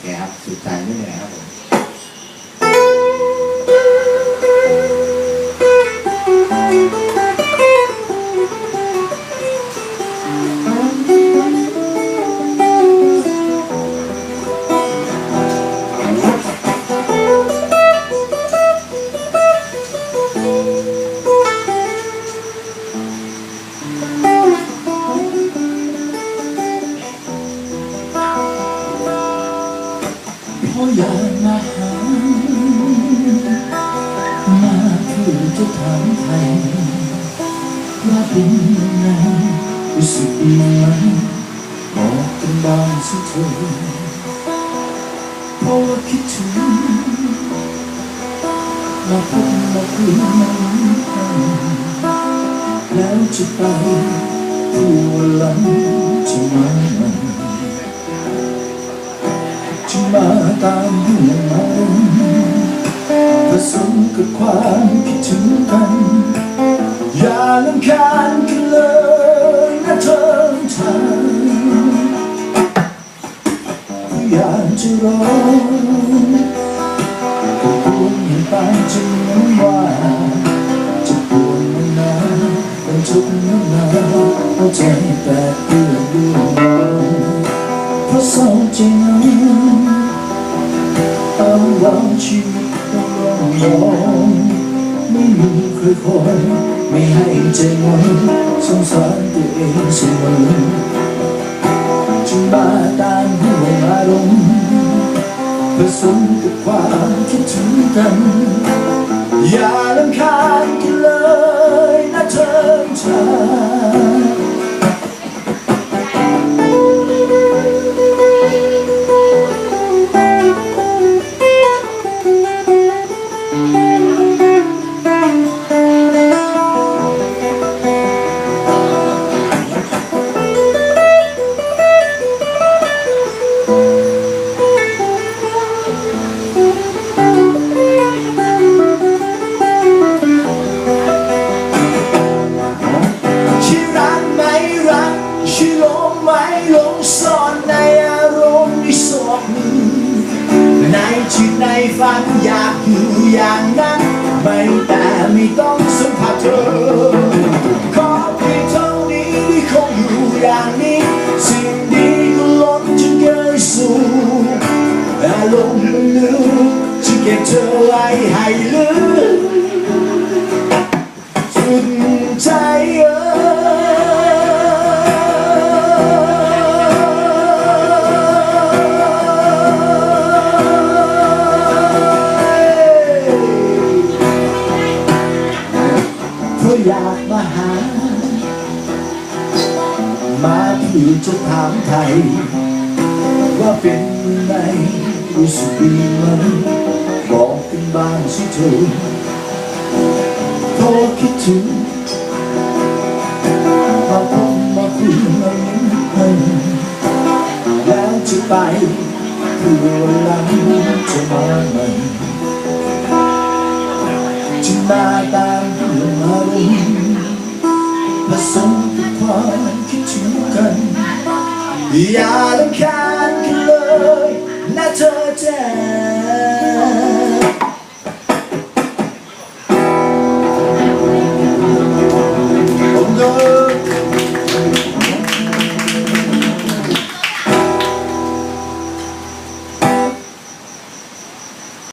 เคครับสุดใจไม่เหนื่อยครับผม อยากมาหา มาเพื่อจะถามไทยว่าเป็นยังไงรู้สึกดีไหมบอกกันบ้างสิเธอเพราะว่าคิดถึงมาพบมาคุยมาลุ้นกันแล้วจะไปผู้วันหลังจะมาจะ มาตามห่วงอารมณ์ผสมกับความคิดถึงกัน อย่าลำคาญกันเลยนะเธอทางอยากจะร้องก็ปวดอย่างปานน้ำว่าจะปวดมันนานเป็นทุกข์น้ำหนเอาใจแป เอาว่าชีวิตต้องร้องร้องไม่มีใครคอยไม่ให้ใจงอนสงสารตัวเองเสมอจึงมาตามห่วงอารมณ์ผสมกับความคิดถึงกัน อย่าลำคาญกันเลยนะเธอ ในจิตในฝันอยากอยู่อย่างนั้นไม่แต่ไม่ต้องสัมผัสเธอ มาเพื่อจะถามไทย ว่าเป็นไงรู้สึกดีไหมบอกกันบ้างสิเธอพอคิดถึงมาพบมาคุยมายิ้มให้แล้วจะไปเพื่อวันหลังจะมาใหม่จะมาตามเรื่องอารมณ์ผสมกับความ Yalukan kloy na tote.